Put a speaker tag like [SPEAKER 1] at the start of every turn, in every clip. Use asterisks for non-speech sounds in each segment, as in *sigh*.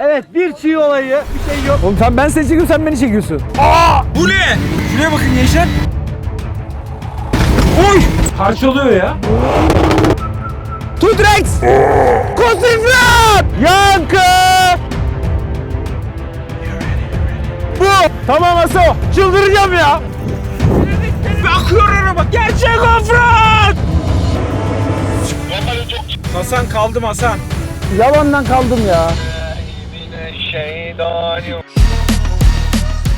[SPEAKER 1] Evet bir çiğ olayı bir şey yok.
[SPEAKER 2] Oğlum sen ben seni çekiyorum sen beni çekiyorsun.
[SPEAKER 3] Bu ne? Şuraya bakın gençler.
[SPEAKER 2] Oy! Parçalıyor ya. Tut Rex! Konsantre! Yankı! Bu! Tamam Aso. Çıldıracağım ya.
[SPEAKER 3] Bakıyor araba. Gerçek offroad. Hasan kaldım Hasan.
[SPEAKER 2] Yalandan kaldım ya. Antônio.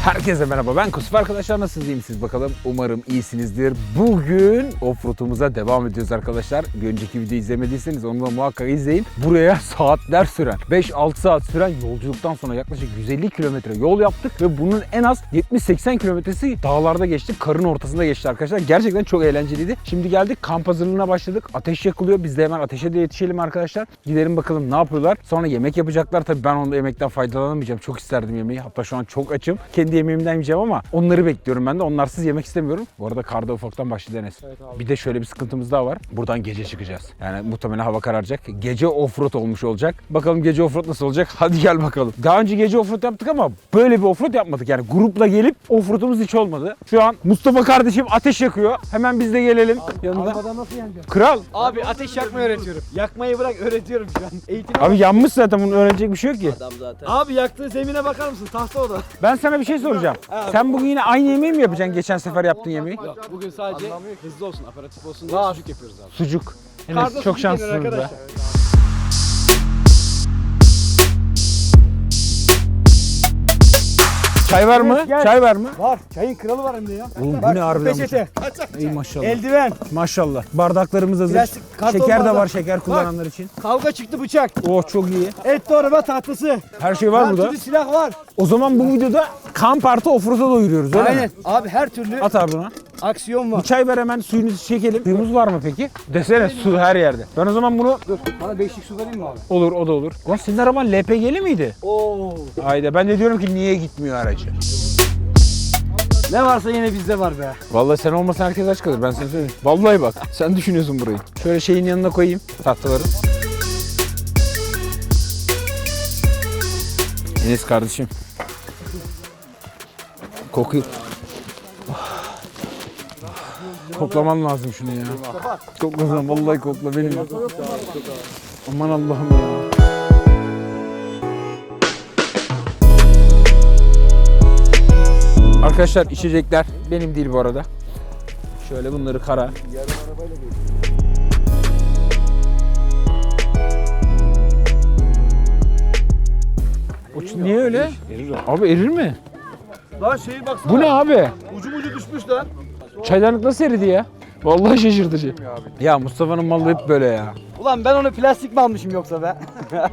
[SPEAKER 2] Herkese merhaba ben Kusuf arkadaşlar nasılsınız iyi misiniz bakalım umarım iyisinizdir. Bugün offroad'umuza devam ediyoruz arkadaşlar. Bir önceki videoyu izlemediyseniz onu da muhakkak izleyin. Buraya saatler süren 5-6 saat süren yolculuktan sonra yaklaşık 150 kilometre yol yaptık ve bunun en az 70-80 kilometresi dağlarda geçti. Karın ortasında geçti arkadaşlar. Gerçekten çok eğlenceliydi. Şimdi geldik kamp hazırlığına başladık. Ateş yakılıyor. Biz de hemen ateşe de yetişelim arkadaşlar. Gidelim bakalım ne yapıyorlar. Sonra yemek yapacaklar. Tabii ben onda yemekten faydalanamayacağım. Çok isterdim yemeği. Hatta şu an çok açım. Kendi yemeğimden yiyeceğim ama onları bekliyorum ben de. Onlarsız yemek istemiyorum. Bu arada karda ufaktan başladı Enes. Bir de şöyle bir sıkıntımız daha var. Buradan gece çıkacağız. Yani muhtemelen hava kararacak. Gece offroad olmuş olacak. Bakalım gece offroad nasıl olacak? *laughs* Hadi gel bakalım. Daha önce gece offroad yaptık ama böyle bir offroad yapmadık. Yani grupla gelip offroadumuz hiç olmadı. Şu an Mustafa kardeşim ateş yakıyor. Hemen biz de gelelim yanında.
[SPEAKER 1] nasıl yeneceğim?
[SPEAKER 2] Kral.
[SPEAKER 1] Abi ateş yakmayı öğretiyorum. Yakmayı bırak öğretiyorum şu an. Eğitim
[SPEAKER 2] Abi yanmış zaten bunun öğrenecek bir şey yok ki.
[SPEAKER 1] Abi yaktığı zemine bakar mısın? Tahta o da.
[SPEAKER 2] Ben sana bir şey soracağım. Sen bugün yine aynı yemeği mi yapacaksın geçen sefer yaptığın yemeği?
[SPEAKER 4] Bugün sadece hızlı olsun, aparatif olsun diye sucuk yapıyoruz abi.
[SPEAKER 2] Sucuk.
[SPEAKER 1] Karda sucuk
[SPEAKER 2] çok
[SPEAKER 1] yenir
[SPEAKER 2] şanslısınız be.
[SPEAKER 1] arkadaşlar.
[SPEAKER 2] Çay var mı?
[SPEAKER 1] gel.
[SPEAKER 2] Çay var mı?
[SPEAKER 1] Var. Çayın kralı var hem de ya.
[SPEAKER 2] Oğlum bu ne harbiden?
[SPEAKER 1] Peçete.
[SPEAKER 2] İyi maşallah.
[SPEAKER 1] Eldiven.
[SPEAKER 2] Maşallah. Bardaklarımız hazır.
[SPEAKER 1] Plastik karton
[SPEAKER 2] Şeker de
[SPEAKER 1] bardak.
[SPEAKER 2] var şeker kullananlar için.
[SPEAKER 1] Kavga çıktı bıçak.
[SPEAKER 2] Oh çok iyi.
[SPEAKER 1] Et torba tahtası.
[SPEAKER 2] Her şey var
[SPEAKER 1] her
[SPEAKER 2] burada.
[SPEAKER 1] türlü silah var.
[SPEAKER 2] O zaman bu videoda kamp artı offroad'a doyuruyoruz öyle
[SPEAKER 1] Aynen.
[SPEAKER 2] mi?
[SPEAKER 1] Abi her türlü
[SPEAKER 2] At abi buna.
[SPEAKER 1] Aksiyon var.
[SPEAKER 2] çay ver hemen suyunu çekelim. Suyumuz var mı peki? Desene su her yerde. Ben o zaman bunu
[SPEAKER 1] Dur. Bana beşlik su vereyim mi abi?
[SPEAKER 2] olur o da olur. Ulan senin araban LPG'li miydi?
[SPEAKER 1] Oo.
[SPEAKER 2] Haydi ben de diyorum ki niye gitmiyor aracı?
[SPEAKER 1] Ne varsa yine bizde var be.
[SPEAKER 2] Vallahi sen olmasan herkes aç kalır ben sana söyleyeyim. Vallahi bak sen düşünüyorsun burayı. Şöyle şeyin yanına koyayım tahtaları. Enes kardeşim. Koku... Koklaman lazım şunu ya. Koklasam vallahi kokla benim. Aman Allah'ım ya. Arkadaşlar içecekler benim değil bu arada. Şöyle bunları kara. O niye öyle? Abi erir mi?
[SPEAKER 1] Lan şeyi baksana.
[SPEAKER 2] Bu ne abi?
[SPEAKER 1] Ucu ucu düşmüş lan.
[SPEAKER 2] Çaydanlık nasıl eridi ya? Vallahi şaşırtıcı. Ya Mustafa'nın malı hep böyle ya.
[SPEAKER 1] Ulan ben onu plastik mi almışım yoksa be? *laughs*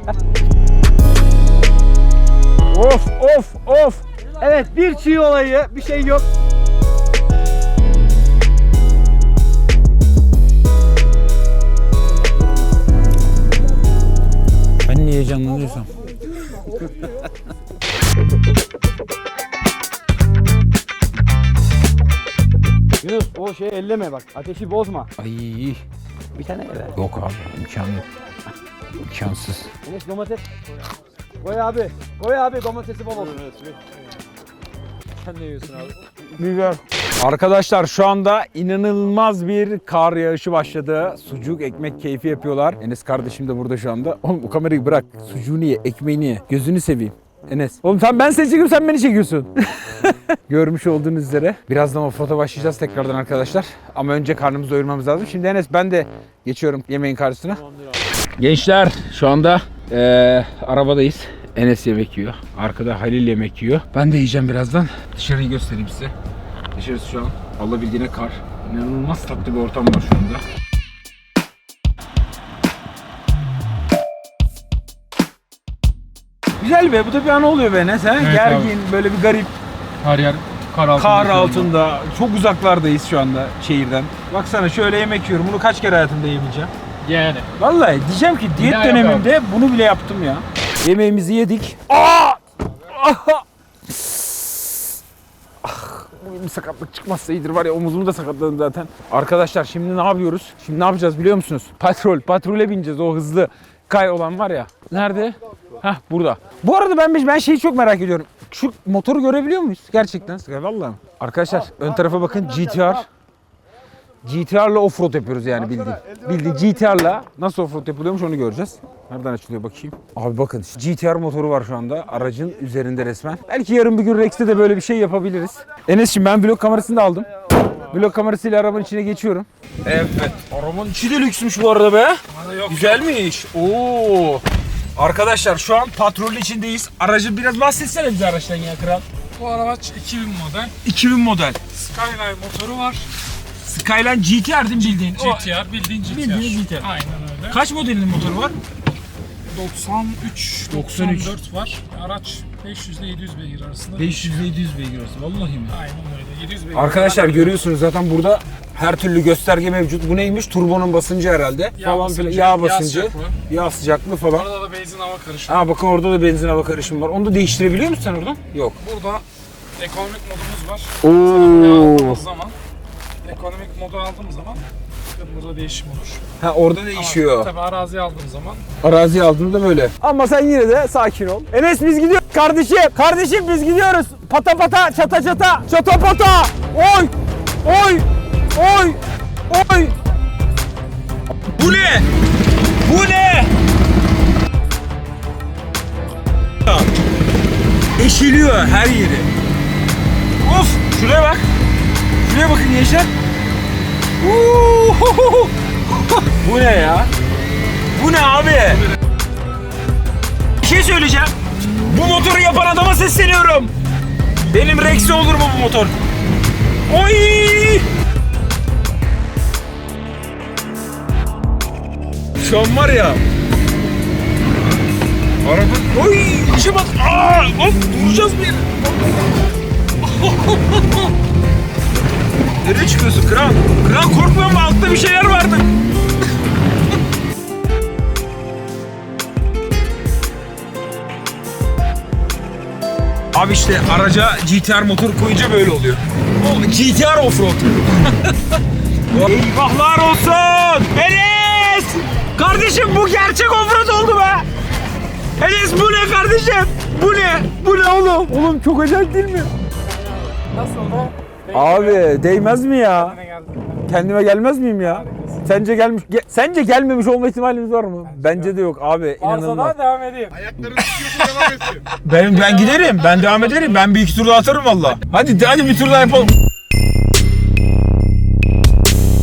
[SPEAKER 2] Of of of.
[SPEAKER 1] Evet bir çiğ olayı bir şey yok.
[SPEAKER 2] Ben niye heyecanlanıyorsam?
[SPEAKER 1] O şeyi elleme bak. Ateşi bozma.
[SPEAKER 2] Ay
[SPEAKER 1] Bir tane ver.
[SPEAKER 2] yok abi imkanı yok. İmkansız.
[SPEAKER 1] Enes domates. Koy abi. Koy abi domatesi bol olsun.
[SPEAKER 4] Sen ne yiyorsun abi?
[SPEAKER 2] Biber. Arkadaşlar şu anda inanılmaz bir kar yağışı başladı. Sucuk ekmek keyfi yapıyorlar. Enes kardeşim de burada şu anda. Oğlum o kamerayı bırak. Sucuğunu ye, ekmeğini ye. Gözünü seveyim. Enes. Oğlum sen ben seni çekiyorum sen beni çekiyorsun. *laughs* Görmüş olduğunuz üzere. Birazdan o başlayacağız tekrardan arkadaşlar. Ama önce karnımızı doyurmamız lazım. Şimdi Enes ben de geçiyorum yemeğin karşısına. Gençler şu anda eee, arabadayız. Enes yemek yiyor. Arkada Halil yemek yiyor. Ben de yiyeceğim birazdan. Dışarıyı göstereyim size. Dışarısı şu an alabildiğine kar. İnanılmaz tatlı bir ortam var şu anda. Güzel be bu da bir an oluyor be Enes he?
[SPEAKER 4] Evet
[SPEAKER 2] Gergin böyle bir garip
[SPEAKER 4] Her yer kar altında.
[SPEAKER 2] kar altında. Çok uzaklardayız şu anda şehirden. Baksana şöyle yemek yiyorum. Bunu kaç kere hayatımda yemeyeceğim.
[SPEAKER 4] Yani.
[SPEAKER 2] Vallahi diyeceğim ki diyet
[SPEAKER 4] daha
[SPEAKER 2] döneminde bunu bile yaptım ya. Yemeğimizi yedik. Aa! Aha! Ah, bir sakatlık çıkmazsa iyidir var ya omuzumu da sakatladım zaten. Arkadaşlar şimdi ne yapıyoruz? Şimdi ne yapacağız biliyor musunuz? Patrol, patrole bineceğiz o hızlı Sky olan var ya. Nerede? Hah burada. Bu arada ben ben şeyi çok merak ediyorum. Şu motoru görebiliyor muyuz? Gerçekten vallahi. Arkadaşlar ön tarafa bakın GTR. GTR'la offroad yapıyoruz yani bildiğin. Bildiğin GTR'la nasıl offroad yapılıyormuş onu göreceğiz. Nereden açılıyor bakayım. Abi bakın GTR motoru var şu anda aracın üzerinde resmen. Belki yarın bir gün Rex'te de böyle bir şey yapabiliriz. Enes'ciğim ben vlog kamerasını da aldım. Vlog kamerasıyla arabanın içine geçiyorum.
[SPEAKER 3] Evet. Arabanın içi de lüksmüş bu arada be. Güzelmiş. Oo. Arkadaşlar şu an patrolün içindeyiz. Aracı biraz bahsetsene bize araçtan ya kral.
[SPEAKER 5] Bu araç 2000 model.
[SPEAKER 3] 2000 model.
[SPEAKER 5] Skyline motoru var.
[SPEAKER 3] Skyline GTR değil mi bildiğin? O-
[SPEAKER 5] GTR bildiğin GTR.
[SPEAKER 3] Bildiğin GTR.
[SPEAKER 5] Aynen öyle.
[SPEAKER 3] Kaç modelinin motoru var?
[SPEAKER 5] 93,
[SPEAKER 3] 93.
[SPEAKER 5] 94 var. Araç 500 ile 700 beygir arasında.
[SPEAKER 3] 500 700 beygir arası. Vallahi mi?
[SPEAKER 5] Aynen öyle. 700 beygir.
[SPEAKER 2] Arkadaşlar görüyorsunuz zaten burada her türlü gösterge mevcut. Bu neymiş? Turbonun basıncı herhalde.
[SPEAKER 5] Yağ
[SPEAKER 2] falan
[SPEAKER 5] basıncı,
[SPEAKER 2] filan. Yağ
[SPEAKER 5] yağ
[SPEAKER 2] basıncı,
[SPEAKER 5] sıcaklığı.
[SPEAKER 2] yağ sıcaklığı falan.
[SPEAKER 5] Arada da benzin hava karışımı.
[SPEAKER 2] Aa bakın orada da benzin hava karışımı var. Onu da değiştirebiliyor musun sen oradan? Yok.
[SPEAKER 5] Burada ekonomik modumuz var.
[SPEAKER 2] Oo.
[SPEAKER 5] Aldığımız zaman ekonomik modu aldığımız zaman burada değişim olur.
[SPEAKER 2] Ha orada
[SPEAKER 5] Ama
[SPEAKER 2] değişiyor.
[SPEAKER 5] Tabii arazi aldığım zaman
[SPEAKER 2] Arazi aldığında böyle. Ama sen yine de sakin ol. Enes biz gidiyoruz. Kardeşim, kardeşim biz gidiyoruz. Pata pata, çata çata, çata pata. Oy, oy, oy, oy.
[SPEAKER 3] Bu ne? Bu ne? Eşiliyor her yeri. Of! Şuraya bak. Şuraya bakın gençler. *laughs* Bu ne ya? Bu ne abi? Bir şey söyleyeceğim. Bu motoru yapan adama sesleniyorum. Benim Rex'e olur mu bu motor? Oy! Şu an var ya. Araba... Oy! İşe bak! Aa! Hop! Duracağız bir. *laughs* Nereye çıkıyorsun kral? Kral korkma ama altta bir şeyler vardı. Abi işte araca GTR motor koyunca böyle oluyor. O GTR offroad. *laughs* Eyvahlar olsun! Enes! Kardeşim bu gerçek offroad oldu be! Enes bu ne kardeşim? Bu ne? Bu ne oğlum?
[SPEAKER 2] Oğlum çok acayip değil mi?
[SPEAKER 5] nasıl da
[SPEAKER 2] Abi değmez mi ya? Kendime gelmez miyim ya? Sence gelmiş ge- sence gelmemiş olma ihtimalimiz var mı? Bence de yok abi inanılmaz.
[SPEAKER 5] devam edeyim. *laughs*
[SPEAKER 3] Ben ben giderim. Ben devam ederim. Ben bir iki tur daha atarım valla. Hadi hadi bir tur daha yapalım.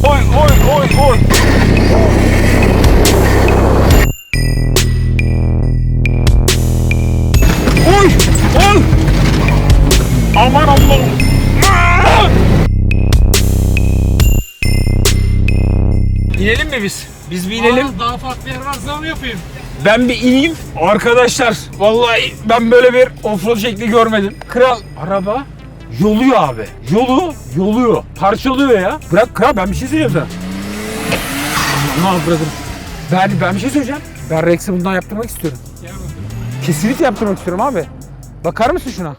[SPEAKER 3] Oy oy oy oy. Oy İnelim mi biz? Biz bir inelim.
[SPEAKER 5] Aa, daha farklı yer varsa mı yapayım?
[SPEAKER 3] Ben bir ineyim. Arkadaşlar vallahi ben böyle bir offroad şekli görmedim. Kral araba yoluyor abi. Yolu yoluyor. Parçalıyor ya. Bırak kral ben bir şey söyleyeceğim sana. Ne yapıyorsun? Ben, ben bir şey söyleyeceğim. Ben Rex'i bundan yaptırmak istiyorum.
[SPEAKER 2] Kesinlikle yaptırmak istiyorum abi. Bakar mısın şuna?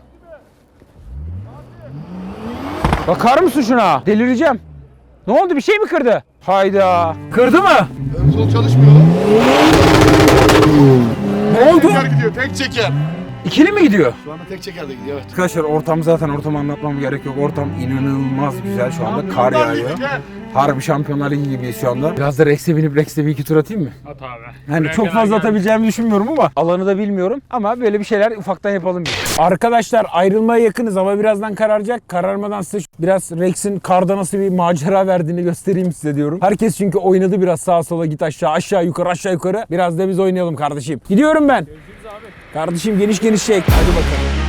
[SPEAKER 2] Bakar mısın şuna? Delireceğim. Ne oldu bir şey mi kırdı? Hayda. Kırdı mı?
[SPEAKER 6] Ön sol çalışmıyor.
[SPEAKER 2] Ne oldu?
[SPEAKER 6] Teker gidiyor, tek çeker.
[SPEAKER 2] İkili mi gidiyor?
[SPEAKER 6] Şu anda tek çeker de gidiyor evet.
[SPEAKER 2] Arkadaşlar ortam zaten ortamı anlatmam gerek yok. Ortam inanılmaz güzel şu anda. Kar yağıyor. Harbi Şampiyonlar Ligi gibiyiz şu anda. Biraz da Rex'e binip Rex'te bir iki tur atayım mı?
[SPEAKER 5] At abi.
[SPEAKER 2] Yani çok fazla atabileceğimi düşünmüyorum ama alanı da bilmiyorum. Ama böyle bir şeyler ufaktan yapalım. biz. Arkadaşlar ayrılmaya yakınız ama birazdan kararacak. Kararmadan size biraz Rex'in karda nasıl bir macera verdiğini göstereyim size diyorum. Herkes çünkü oynadı biraz sağa sola git aşağı aşağı yukarı aşağı yukarı. Biraz da biz oynayalım kardeşim. Gidiyorum ben. Kardeşim geniş geniş çek. Hadi bakalım.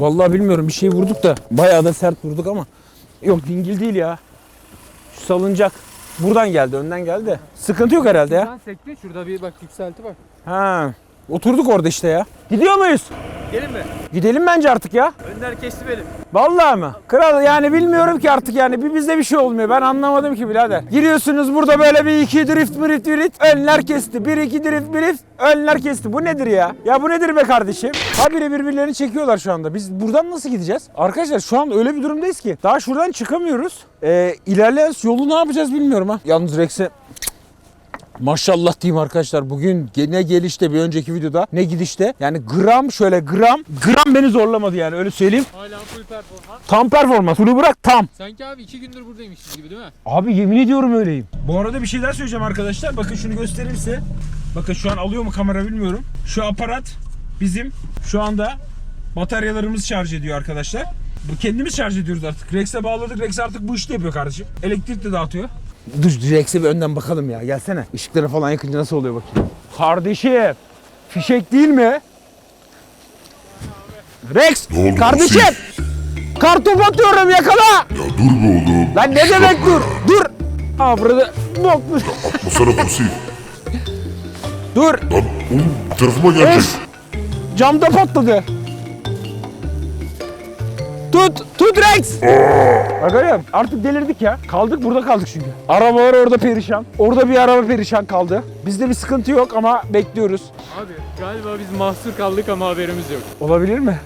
[SPEAKER 2] Vallahi bilmiyorum bir şey vurduk da bayağı da sert vurduk ama yok dingil değil ya. Şu salıncak Buradan geldi, önden geldi. Sıkıntı yok herhalde ya.
[SPEAKER 1] Buradan sekti. Şurada bir bak yükselti var.
[SPEAKER 2] Ha. Oturduk orada işte ya. Gidiyor muyuz?
[SPEAKER 1] Gelin mi?
[SPEAKER 2] Gidelim bence artık ya.
[SPEAKER 1] Önder kesti benim.
[SPEAKER 2] Vallahi mı? Kral yani bilmiyorum ki artık yani bir bizde bir şey olmuyor. Ben anlamadım ki birader. Giriyorsunuz burada böyle bir iki drift drift drift önler kesti. Bir iki drift drift önler kesti. Bu nedir ya? Ya bu nedir be kardeşim? Habire birbirlerini çekiyorlar şu anda. Biz buradan nasıl gideceğiz? Arkadaşlar şu an öyle bir durumdayız ki. Daha şuradan çıkamıyoruz. Ee, ilerleyen yolu ne yapacağız bilmiyorum ha. Yalnız Rex'e Maşallah diyeyim arkadaşlar bugün ne gelişte bir önceki videoda ne gidişte yani gram şöyle gram gram beni zorlamadı yani öyle söyleyeyim.
[SPEAKER 5] Hala full performans.
[SPEAKER 2] Tam performans. Bunu bırak tam.
[SPEAKER 5] Sanki abi iki gündür buradaymışız gibi değil mi?
[SPEAKER 2] Abi yemin ediyorum öyleyim. Bu arada bir şey daha söyleyeceğim arkadaşlar. Bakın şunu göstereyim size. Bakın şu an alıyor mu kamera bilmiyorum. Şu aparat bizim şu anda bataryalarımız şarj ediyor arkadaşlar. Bu kendimiz şarj ediyoruz artık. Rex'e bağladık. Rex artık bu işi de yapıyor kardeşim. Elektrik de dağıtıyor. Dur Rex'e bir önden bakalım ya. Gelsene. Işıkları falan yakınca nasıl oluyor bakayım. Kardeşim. Fişek değil mi? Rex. kardeşim. Kartopu atıyorum yakala.
[SPEAKER 7] Ya dur be oğlum.
[SPEAKER 2] Lan ne demek dur? Dur. Ha burada bok.
[SPEAKER 7] Atmasana pusi.
[SPEAKER 2] Dur.
[SPEAKER 7] Lan oğlum tarafıma gelecek.
[SPEAKER 2] Öf. Camda patladı. Tut, tut Rex. Bakalım artık delirdik ya. Kaldık burada kaldık çünkü. Arabalar orada perişan. Orada bir araba perişan kaldı. Bizde bir sıkıntı yok ama bekliyoruz.
[SPEAKER 5] Abi galiba biz mahsur kaldık ama haberimiz yok.
[SPEAKER 2] Olabilir mi?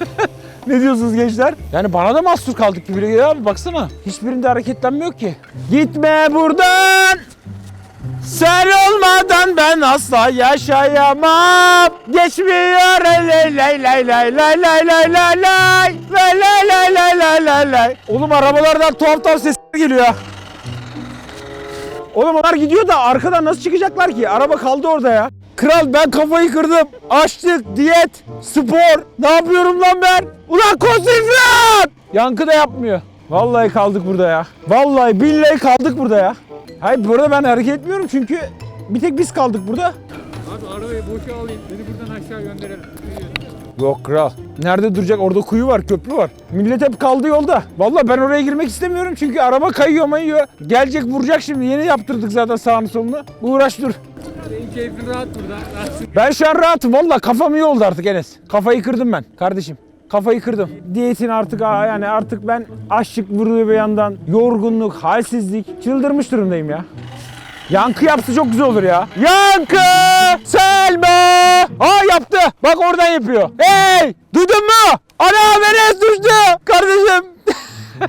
[SPEAKER 2] *laughs* ne diyorsunuz gençler? Yani bana da mahsur kaldık gibi geliyor abi baksana. Hiçbirinde hareketlenme yok ki. Gitme buradan. Sen olmadan ben asla yaşayamam. Geçmiyor lay lay lay lay lay lay lay lay lay lay lay lay lay lay lay lay. Oğlum arabalardan tuhaf tuhaf sesler geliyor. Oğlum onlar gidiyor da arkadan nasıl çıkacaklar ki? Araba kaldı orada ya. Kral ben kafayı kırdım. Açlık, diyet, spor. Ne yapıyorum lan ben? Ulan konsantrasyon! Yankı da yapmıyor. Vallahi kaldık burada ya. Vallahi billahi kaldık burada ya. Hayır burada ben hareket etmiyorum çünkü bir tek biz kaldık burada.
[SPEAKER 5] Abi arabayı boşa alayım. Beni buradan aşağı gönderelim.
[SPEAKER 2] Yok kral. Nerede duracak? Orada kuyu var, köprü var. Millet hep kaldı yolda. Vallahi ben oraya girmek istemiyorum çünkü araba kayıyor mayıyor. Gelecek vuracak şimdi. Yeni yaptırdık zaten sağını solunu. Uğraş dur.
[SPEAKER 5] Senin keyfin rahat burada. Rahatsın.
[SPEAKER 2] Ben şu an rahatım. Vallahi kafam iyi oldu artık Enes. Kafayı kırdım ben kardeşim. Kafayı kırdım. Diyetin artık yani artık ben açlık vuruyor bir yandan. Yorgunluk, halsizlik. Çıldırmış durumdayım ya. Yankı yapsa çok güzel olur ya. Yankı! Selma! Aa yaptı. Bak oradan yapıyor. Hey! Duydun mu? Ana Enes düştü. Kardeşim.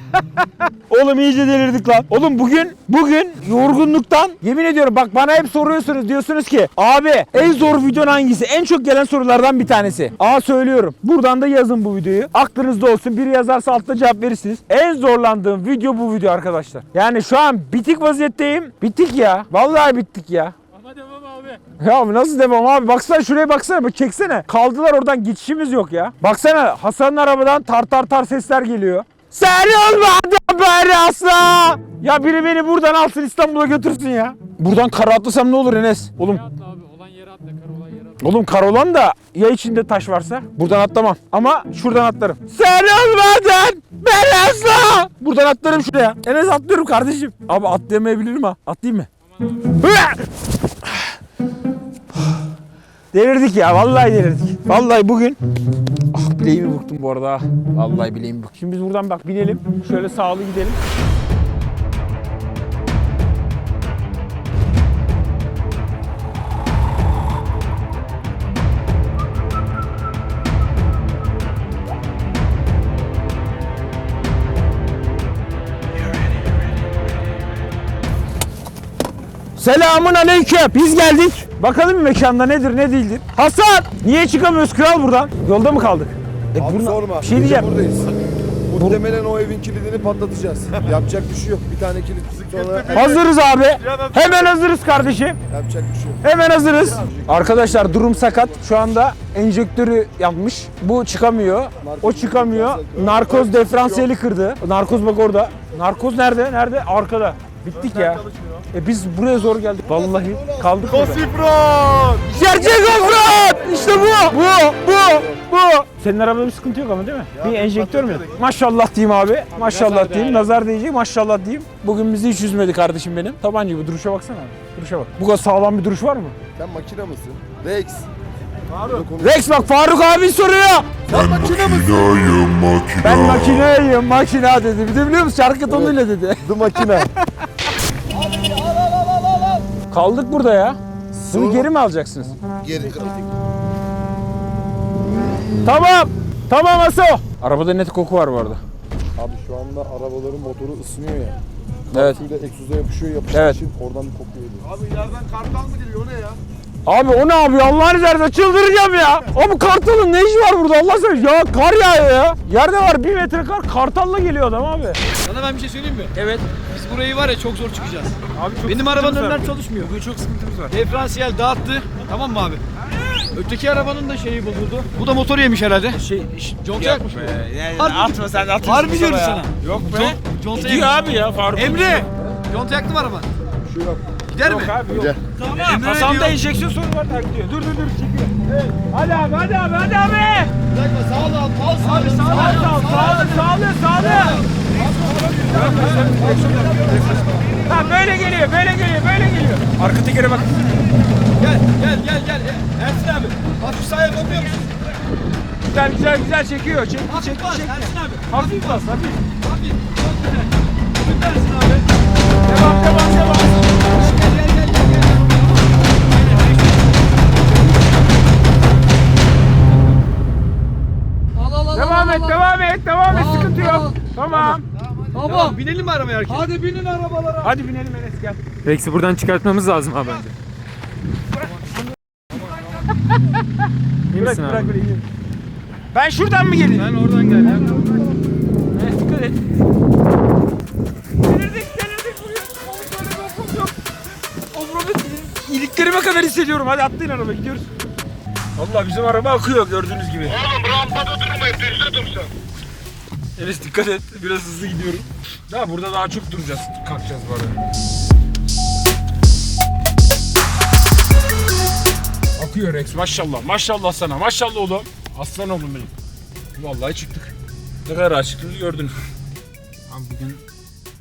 [SPEAKER 2] *laughs* Oğlum iyice delirdik lan. Oğlum bugün bugün yorgunluktan yemin ediyorum bak bana hep soruyorsunuz diyorsunuz ki abi en zor videon hangisi? En çok gelen sorulardan bir tanesi. Aa söylüyorum. Buradan da yazın bu videoyu. Aklınızda olsun. Biri yazarsa altta cevap verirsiniz. En zorlandığım video bu video arkadaşlar. Yani şu an bitik vaziyetteyim. Bittik ya. Vallahi bittik ya.
[SPEAKER 5] Ama devam abi.
[SPEAKER 2] Ya nasıl devam abi? Baksana şuraya baksana. Bak çeksene. Kaldılar oradan geçişimiz yok ya. Baksana Hasan'ın arabadan tar tar tar sesler geliyor. Sen olmadın ben asla. Ya biri beni buradan alsın İstanbul'a götürsün ya. Buradan kara atlasam ne olur Enes? Oğlum
[SPEAKER 5] atla abi. Olan yere atla. Kar olan yere atla.
[SPEAKER 2] Oğlum kar olan da ya içinde taş varsa buradan atlamam. Ama şuradan atlarım. Sen olmadın ben asla. Buradan atlarım şuraya. Enes atlıyorum kardeşim. Abi atlayamayabilirim ha. Atlayayım mı? Hıa! Delirdik ya vallahi delirdik. Vallahi bugün bileğimi burktum bu arada. Vallahi bileğimi burktum. Şimdi biz buradan bak binelim. Şöyle sağlı gidelim. Selamun aleyküm. Biz geldik. Bakalım mekanda nedir ne değildir. Hasan! Niye çıkamıyoruz kral buradan? Yolda mı kaldık? E
[SPEAKER 1] Abi sorma.
[SPEAKER 2] Bir şey diyeceğim.
[SPEAKER 1] Buradayız. Muhtemelen o evin kilidini patlatacağız. *laughs* Yapacak bir şey yok. Bir tane kilit sonra
[SPEAKER 2] Hazırız abi. Hemen hazırız kardeşim.
[SPEAKER 1] yapacak bir şey yok.
[SPEAKER 2] Hemen hazırız. Arkadaşlar durum sakat. Şu anda enjektörü yanmış. Bu çıkamıyor. O çıkamıyor. Narkoz diferansiyeli kırdı. Narkoz bak orada. Narkoz nerede? Nerede? Arkada. Bittik ya. E biz buraya zor geldik. Vallahi kaldık burada.
[SPEAKER 6] Kosifron!
[SPEAKER 2] Gerçek offroad! İşte bu! Bu! Bu! Bu! Senin arabada bir sıkıntı yok ama değil mi? bir enjektör mü? Maşallah diyeyim abi. Maşallah diyeyim. Nazar değecek. Maşallah diyeyim. Bugün bizi hiç üzmedi kardeşim benim. Tabanca gibi duruşa baksana abi. Duruşa bak. Bu kadar sağlam bir duruş var mı?
[SPEAKER 1] Sen makine mısın? Rex. Faruk.
[SPEAKER 2] Rex bak Faruk abi soruyor.
[SPEAKER 7] Ben makinayım makina.
[SPEAKER 2] Ben makineyim makina dedi. Bir de biliyor musun şarkı tonuyla dedi.
[SPEAKER 1] The makine. *laughs*
[SPEAKER 2] Kaldık burada ya. Bunu geri mi alacaksınız?
[SPEAKER 1] Geri.
[SPEAKER 2] Tamam. Tamam Aso. Arabada net koku var bu arada.
[SPEAKER 1] Abi şu anda arabaların motoru ısınıyor ya.
[SPEAKER 2] Evet.
[SPEAKER 1] Suyla egzoza yapışıyor yapıştığı
[SPEAKER 2] Evet.
[SPEAKER 1] için oradan bir koku geliyor.
[SPEAKER 6] Abi ileriden kartal mı geliyor o ne ya?
[SPEAKER 2] Abi o ne yapıyor Allah'ın izniyle çıldıracağım ya. Abi kartalın ne işi var burada Allah aşkına ya kar yağıyor ya. Yerde var bir metre kar kartalla geliyor adam abi.
[SPEAKER 4] Sana ben bir şey söyleyeyim mi?
[SPEAKER 2] Evet.
[SPEAKER 4] Biz burayı var ya çok zor çıkacağız.
[SPEAKER 2] Abi çok
[SPEAKER 4] Benim arabanın önler çalışmıyor.
[SPEAKER 2] Bugün çok sıkıntımız var.
[SPEAKER 4] Diferansiyel dağıttı. Tamam mı abi? Öteki arabanın da şeyi bozuldu. Bu da motor yemiş herhalde.
[SPEAKER 2] Şey,
[SPEAKER 4] Conta yakmış
[SPEAKER 2] yani
[SPEAKER 4] Harbi-
[SPEAKER 2] atma sen atma.
[SPEAKER 4] Harbi diyorum sana.
[SPEAKER 2] Yok be.
[SPEAKER 4] Con- Conta
[SPEAKER 2] Gidiyor
[SPEAKER 4] yemiş.
[SPEAKER 2] abi ya Faruk.
[SPEAKER 4] Emre! Conta yaktı mı
[SPEAKER 1] yok.
[SPEAKER 4] Gider mi?
[SPEAKER 2] Yok abi yok. Tamam.
[SPEAKER 4] Emre
[SPEAKER 2] Hasan'da
[SPEAKER 4] diyor.
[SPEAKER 2] enjeksiyon sorunu var tak diyor. Dur dur dur çekiyor. Evet. Hadi abi hadi abi hadi abi.
[SPEAKER 4] Bir dakika sağ ol abi. Al sağ ol.
[SPEAKER 2] Sağ ol sağ ol sağ ol sağ ol. Ha böyle geliyor böyle geliyor böyle geliyor. Arka tekere bak.
[SPEAKER 4] Gel gel gel gel. Ersin abi. Hafif sağa yapamıyor musun?
[SPEAKER 2] Güzel güzel güzel çekiyor. Çek
[SPEAKER 4] Hafif
[SPEAKER 2] çek
[SPEAKER 4] bas
[SPEAKER 2] çek.
[SPEAKER 4] Ersin abi.
[SPEAKER 2] Hafif bas hafif.
[SPEAKER 4] Hafif. Çok güzel. Çok Ersin abi.
[SPEAKER 2] Devam devam devam. Devam et devam et devam et sıkıntı yok. Tamam.
[SPEAKER 4] Tamam. Binelim mi arabaya herkes? Hadi binin arabalara.
[SPEAKER 2] Hadi binelim Enes gel.
[SPEAKER 5] Rex'i buradan çıkartmamız lazım abi bence. İyi
[SPEAKER 2] Bırak
[SPEAKER 5] misin
[SPEAKER 2] bırak
[SPEAKER 5] abi?
[SPEAKER 2] iyi. Ben şuradan mı geleyim?
[SPEAKER 4] Ben oradan geleceğim.
[SPEAKER 2] Evet, dikkat et. Delirdik delirdik bir offroad yok. Offroad'u iliklerime kadar hissediyorum. Hadi atlayın araba gidiyoruz. Allah bizim araba akıyor gördüğünüz gibi.
[SPEAKER 6] Oğlum rampada durmayın düzde dursun.
[SPEAKER 2] Enes dikkat et. Biraz hızlı gidiyorum. Daha burada daha çok duracağız. Kalkacağız bu arada. Akıyor Rex maşallah. Maşallah sana. Maşallah oğlum. Aslan oğlum benim. Vallahi çıktık. Ne kadar açıklığımızı gördün. Abi bugün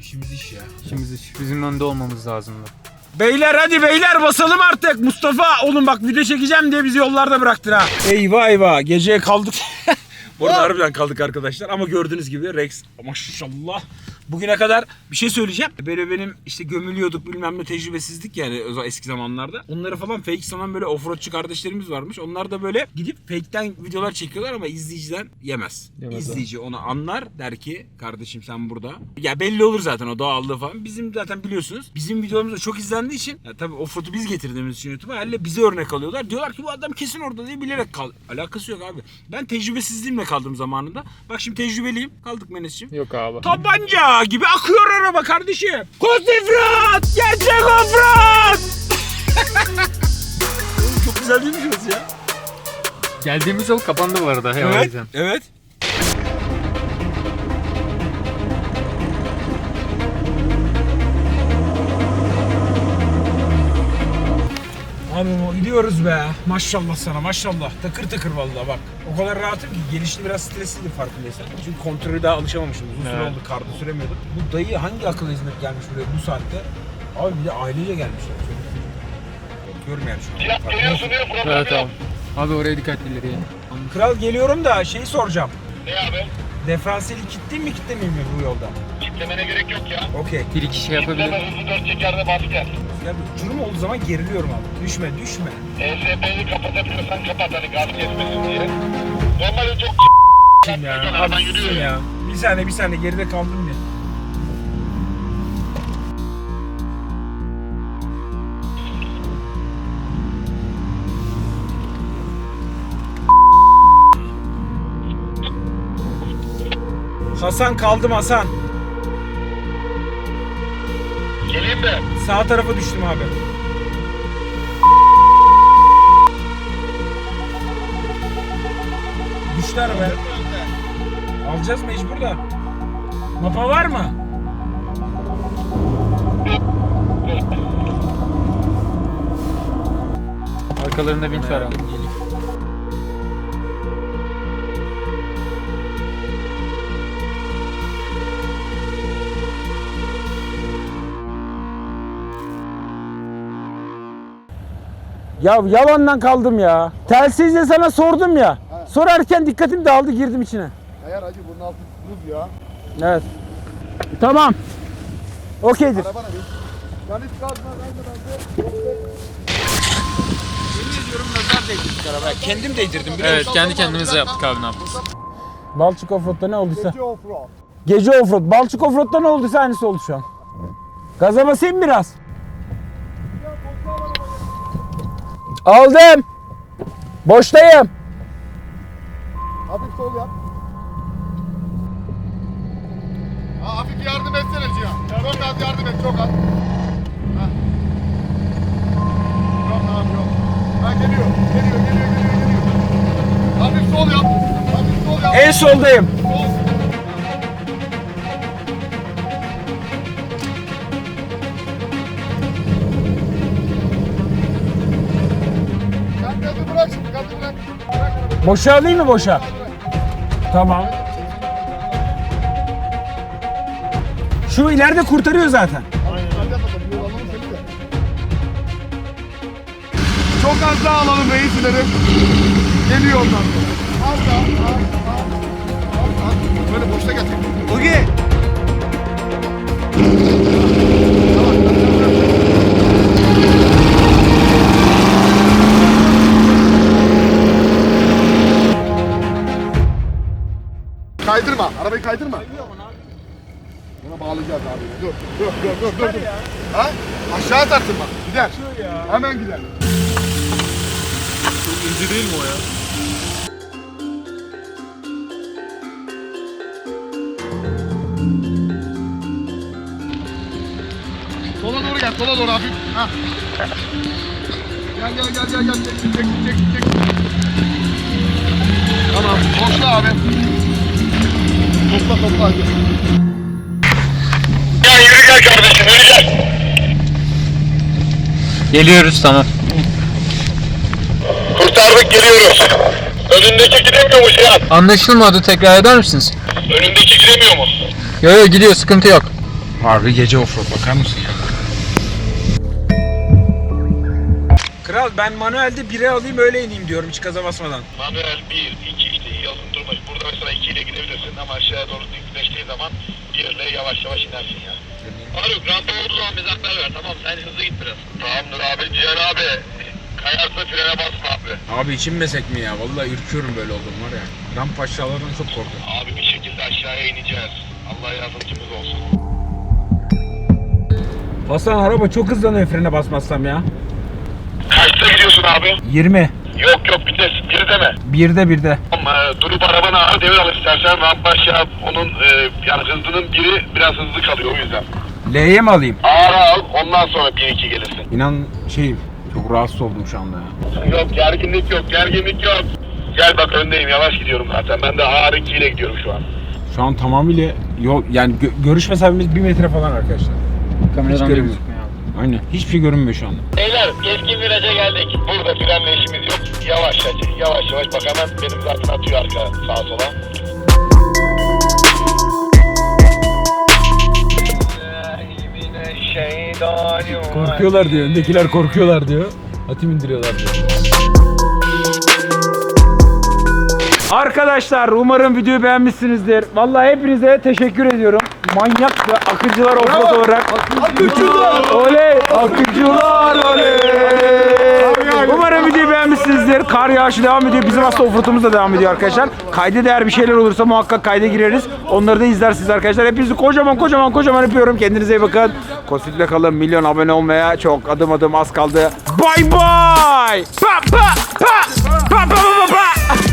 [SPEAKER 2] işimiz iş ya.
[SPEAKER 5] İşimiz iş. Bizim önde olmamız lazımdı.
[SPEAKER 2] Beyler hadi beyler basalım artık. Mustafa oğlum bak video çekeceğim diye bizi yollarda bıraktın ha. Eyvah eyvah geceye kaldık. *laughs* Bu arada harbiden kaldık arkadaşlar ama gördüğünüz gibi Rex maşallah bugüne kadar bir şey söyleyeceğim. Böyle benim işte gömülüyorduk bilmem ne tecrübesizlik yani eski zamanlarda. Onları falan fake sanan böyle offroadçı kardeşlerimiz varmış. Onlar da böyle gidip fake'ten videolar çekiyorlar ama izleyiciden yemez. İzleyici onu anlar der ki kardeşim sen burada. Ya belli olur zaten o doğallığı falan. Bizim zaten biliyorsunuz bizim videomuz da çok izlendiği için ya tabii offroad'u biz getirdiğimiz için YouTube'a haliyle bizi örnek alıyorlar. Diyorlar ki bu adam kesin orada diye bilerek kal. Alakası yok abi. Ben tecrübesizliğimle kaldım zamanında. Bak şimdi tecrübeliyim. Kaldık Menes'ciğim.
[SPEAKER 5] Yok abi.
[SPEAKER 2] Tabanca gibi akıyor araba kardeşim. Kosifrat! Gerçek! Oğlum Çok güzel değil mi şurası ya?
[SPEAKER 5] Geldiğimiz yol kapandı bu arada. O yüzden.
[SPEAKER 2] Evet. Gidiyoruz be. Maşallah sana maşallah. Takır takır vallahi bak. O kadar rahatım ki gelişli biraz stresliydi farkındaysan. Çünkü kontrolü daha alışamamışım. Uzun süre
[SPEAKER 5] Evet.
[SPEAKER 2] oldu karda süremiyordum. Bu dayı hangi akıl hizmet gelmiş buraya bu saatte? Abi bir de ailece gelmişler. Korkuyorum yani şu an.
[SPEAKER 6] Geliyorsun diye problem
[SPEAKER 5] Evet
[SPEAKER 6] yok.
[SPEAKER 5] abi. Abi oraya dikkatli ileriye.
[SPEAKER 2] Kral geliyorum da şeyi soracağım.
[SPEAKER 6] Ne abi?
[SPEAKER 2] Diferansiyeli kilitleyeyim mi kilitlemeyeyim mi bu yolda?
[SPEAKER 6] Kitlemene gerek yok ya.
[SPEAKER 2] Okey.
[SPEAKER 5] Bir iki şey yapabilir.
[SPEAKER 6] Kitleme hızlı dört çekerde bas gel.
[SPEAKER 2] Ya uçurum olduğu zaman geriliyorum abi. Düşme düşme.
[SPEAKER 6] ESP'yi kapatabiliyorsan kapat hani gaz kesmesin diye. Normalde çok
[SPEAKER 2] ya? Abi
[SPEAKER 6] yürüyor ya.
[SPEAKER 2] ya. Bir saniye bir saniye geride kaldım diye. Hasan kaldım Hasan.
[SPEAKER 6] Geleyim mi?
[SPEAKER 2] Sağ tarafa düştüm abi. Düştü araba. Alacağız mecbur da. Mapa var mı?
[SPEAKER 8] Arkalarında vinç var abi.
[SPEAKER 2] Ya yalandan kaldım ya. Telsizle sana sordum ya. Sorarken dikkatim dağıldı girdim içine.
[SPEAKER 1] Kayar hacı bunun altı buz ya.
[SPEAKER 2] Evet. Tamam. Okeydir.
[SPEAKER 1] Arabana ben de ben de.
[SPEAKER 3] Kendim değdirdim.
[SPEAKER 8] Evet kendi kendimize yaptık abi ne yapacağız?
[SPEAKER 2] Balçık Offroad'da ne olduysa.
[SPEAKER 1] Gece offroad.
[SPEAKER 2] Gece Offroad. Balçık Offroad'da ne olduysa aynısı oldu şu an. Gaza basayım biraz. Aldım. Boştayım.
[SPEAKER 1] Hafif sol yap. Ha, hafif yardım etsene Cihan. Çok az yardım et çok az. Ha. Yok abi yok. Ha geliyor. Geliyor geliyor geliyor geliyor. Hafif sol yap. Hafif sol yap.
[SPEAKER 2] En soldayım.
[SPEAKER 1] Sol.
[SPEAKER 2] Boşa alayım mı boşa? Tamam. Şu ileride kurtarıyor zaten.
[SPEAKER 1] Çok az daha alalım reis ileri. Geliyor ondan sonra. Az daha. Az, az. Böyle boşta getir. Ogi. Kaydırma. Arabayı kaydırma. Buna bağlayacağız abi. Dur, dur, dur, dur, dur. dur. Ha? Aşağı atarsın bak. Gider. Hemen gider. Sola doğru gel, sola doğru hafif. Ha. Gel gel gel gel gel. Çek çek çek çek. Topla hadi.
[SPEAKER 6] Ya yürü gel kardeşim yürü gel.
[SPEAKER 8] Geliyoruz tamam.
[SPEAKER 6] Kurtardık geliyoruz. Önündeki gidemiyormuş ya.
[SPEAKER 8] Anlaşılmadı tekrar eder misiniz?
[SPEAKER 6] Önündeki gidemiyor mu?
[SPEAKER 8] Yo yo gidiyor sıkıntı yok.
[SPEAKER 3] Harbi gece offroad bakar mısın ya? Kral ben manuelde 1'e alayım öyle ineyim diyorum hiç gaza basmadan.
[SPEAKER 6] Manuel 1, 2 Burada mesela 2 ile gidebilirsin ama aşağıya doğru dikleştiği zaman 1 ile yavaş yavaş inersin ya. Faruk rampa olduğu zaman bize haber ver tamam sen hızlı git biraz. Tamamdır abi Cihan abi. Kayarsa frene basma abi.
[SPEAKER 3] Abi içinmesek mi ya? Vallahi ürküyorum böyle oldum var ya. Rampa aşağılardan çok korkuyorum.
[SPEAKER 6] Abi bir şekilde aşağıya ineceğiz. Allah yardımcımız olsun.
[SPEAKER 2] Hasan araba çok hızlanıyor frene basmazsam ya.
[SPEAKER 6] Kaçta gidiyorsun abi?
[SPEAKER 2] 20.
[SPEAKER 6] Yok yok vites geri deme.
[SPEAKER 2] Birde birde.
[SPEAKER 6] Ama e, durup arabana ağır devir al istersen rampa aşağı onun e, yani hızının biri biraz hızlı kalıyor o yüzden.
[SPEAKER 2] L'ye mi alayım?
[SPEAKER 6] Ağır al ondan sonra 1-2 gelirsin.
[SPEAKER 2] İnan şey çok rahatsız oldum şu anda ya.
[SPEAKER 6] Yok gerginlik yok gerginlik yok. Gel bak öndeyim yavaş gidiyorum zaten. Ben de ağır 2 ile gidiyorum şu an.
[SPEAKER 2] Şu an tamamıyla yol yani gö- görüş mesafemiz 1 metre falan arkadaşlar.
[SPEAKER 8] Kameradan gözükmüyor abi.
[SPEAKER 2] Aynen. Hiçbir şey görünmüyor şu anda.
[SPEAKER 6] Beyler keskin viraja geldik. Burada frenle işimiz yok. Yavaş yavaş yavaş yavaş bak hemen benim zaten atıyor arka sağa sola.
[SPEAKER 2] Korkuyorlar diyor. Öndekiler korkuyorlar diyor. Hatim indiriyorlar diyor. Arkadaşlar umarım videoyu beğenmişsinizdir. Vallahi hepinize teşekkür ediyorum. Manyak ve akıcılar offroad olarak. Akıcılar! Oley! Akıcılar oley! Umarım videoyu beğenmişsinizdir. Kar yağışı devam ediyor. Bizim hasta ofurtumuz da devam ediyor arkadaşlar. Kayda değer bir şeyler olursa muhakkak kayda gireriz. Onları da izlersiniz arkadaşlar. Hepinizi kocaman kocaman kocaman öpüyorum. Kendinize iyi bakın. Kostikle kalın. Milyon abone olmaya çok adım adım az kaldı. Bay bay. Pa pa pa. Pa pa pa pa. pa.